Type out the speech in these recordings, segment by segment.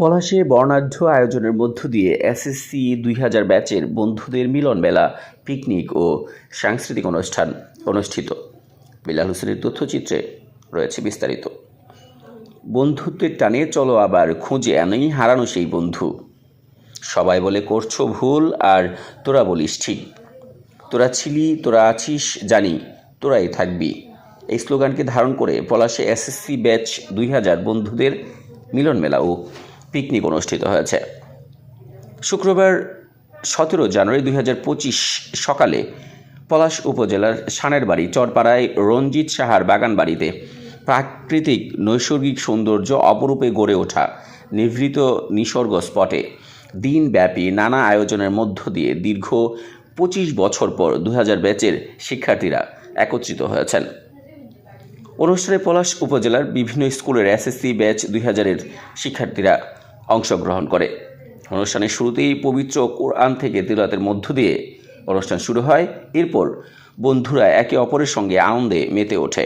পলাশে বর্ণাঢ্য আয়োজনের মধ্য দিয়ে এসএসসি দুই হাজার ব্যাচের বন্ধুদের মিলন মেলা, পিকনিক ও সাংস্কৃতিক অনুষ্ঠান অনুষ্ঠিত। বিলাল হোসেনের তথ্যচিত্রে রয়েছে বিস্তারিত। বন্ধুত্বের টানে চলো আবার খুঁজে আনেই হারানো সেই বন্ধু। সবাই বলে, করছ ভুল আর তোরা বলিস ঠিক। তোরা ছিলি, তোরা আছিস, জানি, তোরাই থাকবি। এই স্লোগানকে ধারণ করে পলাশে এসএসসি ব্যাচ দুই হাজার বন্ধুদের মিলন মেলা ও পিকনিক অনুষ্ঠিত হয়েছে। শুক্রবার সতেরো জানুয়ারি দুই হাজার পঁচিশ সকালে পলাশ উপজেলার সানের বাড়ি চরপাড়ায় রঞ্জিত সাহার বাগান বাড়িতে প্রাকৃতিক নৈসর্গিক সৌন্দর্য অপরূপে গড়ে ওঠা নিভৃত নিসর্গ স্পটে দিনব্যাপী নানা আয়োজনের মধ্য দিয়ে দীর্ঘ পঁচিশ বছর পর দু হাজার ব্যাচের শিক্ষার্থীরা একত্রিত হয়েছেন। অনুষ্ঠানে পলাশ উপজেলার বিভিন্ন স্কুলের এসএসসি ব্যাচ দুই হাজারের শিক্ষার্থীরা অংশগ্রহণ করে। অনুষ্ঠানের শুরুতেই পবিত্র কোরআন থেকে তিলাতের মধ্য দিয়ে অনুষ্ঠান শুরু হয়। এরপর বন্ধুরা একে অপরের সঙ্গে আনন্দে মেতে ওঠে।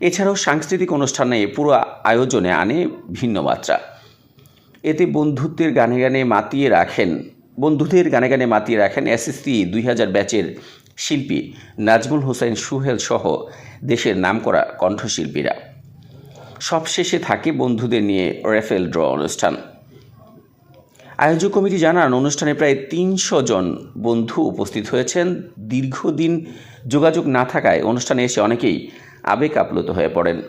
এছাড়াও সাংস্কৃতিক অনুষ্ঠানে পুরো আয়োজনে আনে ভিন্ন মাত্রা। এতে বন্ধুত্বের গানে গানে মাতিয়ে রাখেন, বন্ধুদের গানে গানে মাতিয়ে রাখেন এসএসসি দুই হাজার ব্যাচের শিল্পী নাজমুল হোসেন সুহেল সহ দেশের নামকরা কণ্ঠশিল্পীরা। সবশেষে থাকে বন্ধুদের নিয়ে রেফেল ড্র অনুষ্ঠান। আয়োজক কমিটি জানান, অনুষ্ঠানে প্রায় তিনশো জন বন্ধু উপস্থিত হয়েছেন। দীর্ঘদিন যোগাযোগ না থাকায় অনুষ্ঠানে এসে অনেকেই আবেগ আপ্লুত হয়ে পড়েন।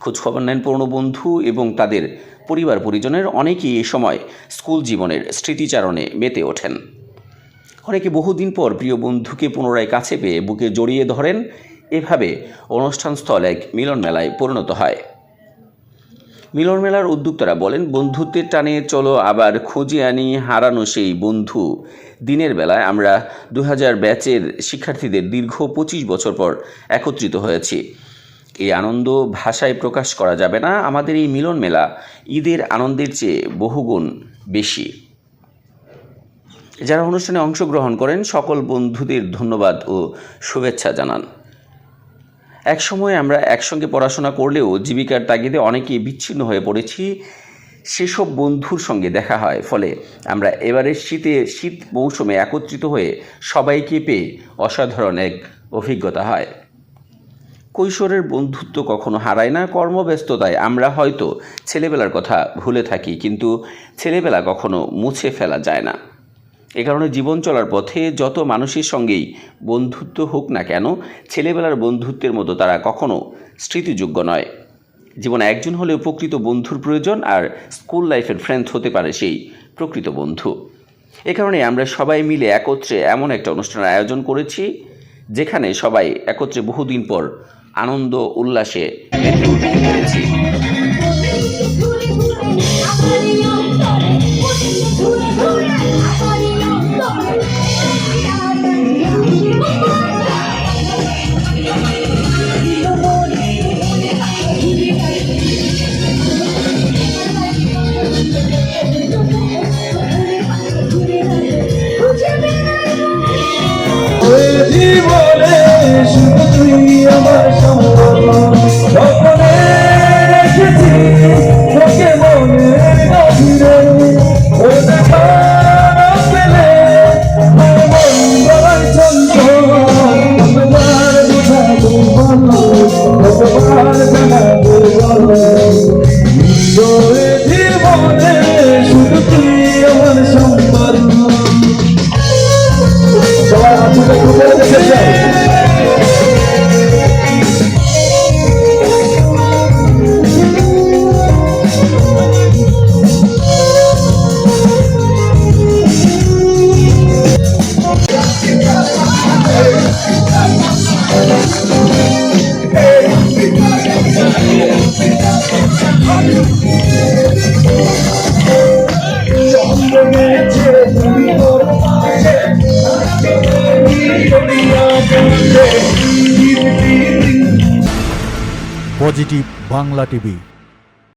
খোঁজখবর নেন পুরনো বন্ধু এবং তাদের পরিবার পরিজনের। অনেকেই এ সময় স্কুল জীবনের স্মৃতিচারণে মেতে ওঠেন। অনেকে বহুদিন পর প্রিয় বন্ধুকে পুনরায় কাছে পেয়ে বুকে জড়িয়ে ধরেন এভাবে অনুষ্ঠানস্থল এক মিলন মেলায় পরিণত হয়। মিলন মেলার উদ্যোক্তারা বলেন, বন্ধুত্বের টানে চলো, আবার খুঁজে আনি হারানো সেই বন্ধু। দিনের বেলায় আমরা দু হাজার ব্যাচের শিক্ষার্থীদের দীর্ঘ পঁচিশ বছর পর একত্রিত হয়েছি। এই আনন্দ ভাষায় প্রকাশ করা যাবে না, আমাদের এই মিলন মেলা ঈদের আনন্দের চেয়ে বহুগুণ বেশি। যারা অনুষ্ঠানে অংশগ্রহণ করেন, সকল বন্ধুদের ধন্যবাদ ও শুভেচ্ছা জানান। একসময় আমরা একসঙ্গে পড়াশোনা করলেও জীবিকার তাগিদে অনেকেই বিচ্ছিন্ন হয়ে পড়েছি। সেসব বন্ধুর সঙ্গে দেখা হয়, ফলে আমরা এবারের শীতে, শীত মৌসুমে একত্রিত হয়ে সবাইকে পেয়ে অসাধারণ এক অভিজ্ঞতা হয়। কৈশোরের বন্ধুত্ব কখনো হারায় না কর্মব্যস্ততায়। আমরা হয়তো ছেলেবেলার কথা ভুলে থাকি, কিন্তু ছেলেবেলা কখনো মুছে ফেলা যায় না। এ কারণে জীবন চলার পথে যত মানুষের সঙ্গেই বন্ধুত্ব হোক না কেন, ছেলেবেলার বন্ধুত্বের মতো তারা কখনো স্মৃতিযোগ্য নয়। জীবনে একজন হলেও প্রকৃত বন্ধুর প্রয়োজন আর স্কুল লাইফের ফ্রেন্ড হতে পারে সেই প্রকৃত বন্ধু। এ কারণে আমরা সবাই মিলে একত্রে এমন একটা অনুষ্ঠানের আয়োজন করেছি, যেখানে সবাই একত্রে বহুদিন পর আনন্দ, উল্লাসে মেতে পজিটিভ বাংলা টিভি